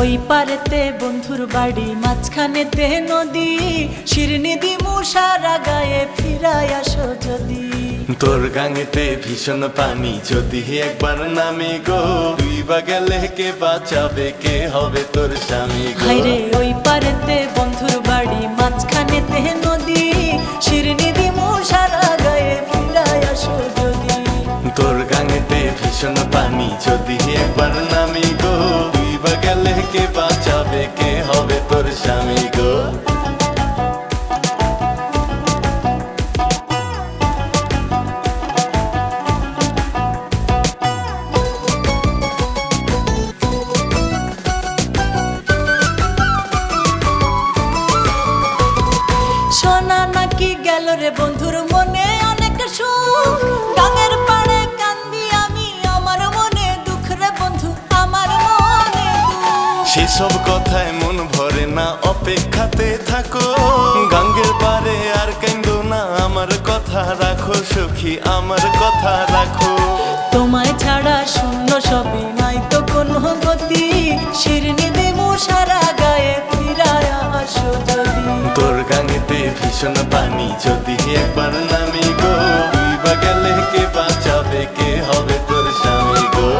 ওই পারেতে বন্ধুর বাড়ি মাঝখানেতে নদী শিরনি দিমু গায়ে তোর গাঙেতে ভীষণ পানি। যদি একবার নামে গো তুই বা গেলে কে বাঁচাবে? কে হবে তোর স্বামী গো? হাইরে ওই পারেতে বন্ধুর বাড়ি মাঝখানে তে নদী। শিরনিদি দিমু সারা গায়ে ফিরায় আসো যদি। তোর গাঙেতে ভীষণ পানি। যদি একবার গেল রে বন্ধুর মনে অনেক সুখ। গাঙের পাড়ে কান্দি আমি আমার মনে দুঃখ রে বন্ধু আমার মনে সেসব কথায় মন ভরে না অপেক্ষাতে থাকো। গাঙ্গের পারে আর কেন্দ না আমার কথা রাখো সখী আমার কথা রাখো। তোমায় ছাড়া শূন্য সবই ভীষণ পানি যদি একবার নামি গো তুই বা গেলে কে বাঁচাবে, কে হবে তোর স্বামী গো?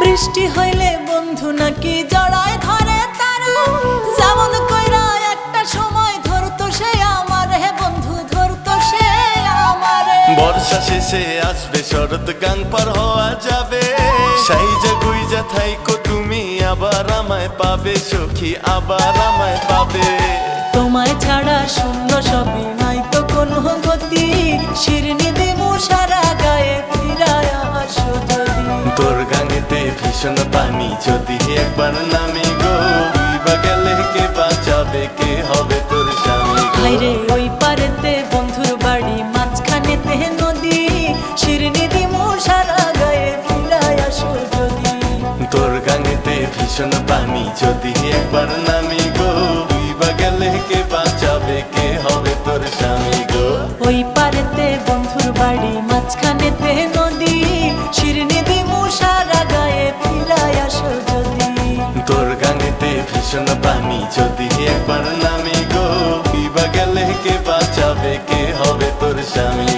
বৃষ্টি হইলে বন্ধু নাকি জড়ায় বর্ষা শেষে আসবে শরৎ গান পার হওয়া যাবে। সাইজা গুইজা থাইকো তুমি আবার আমায় পাবে সখী আবার আমায় পাবে। তোমায় ছাড়া শূন্য সবই নাই তো কোনো গতি। শিরনি দেবো সারা গায়ে ফিরায় আসো যদি। তোর গাঙেতে ভীষণ পানি যদি একবার নামি গো গেলে কে বাঁচাবে কে হবে ভীষণ পানি যদি একবার নামি গো তুই বা গেলে কে বাঁচাবে? কে হবে তোর স্বামী গো? ওই পারেতে বন্ধুর বাড়ি মাঝখানেতে নদী। শিরনি দিমু সারা গায়ে ফিরায় আসো যদি। তোর গাঙেতে ভীষণ পানি যদি একবার নামি গো তুই বা গেলে কে বাঁচাবে? কে হবে তোর স্বামী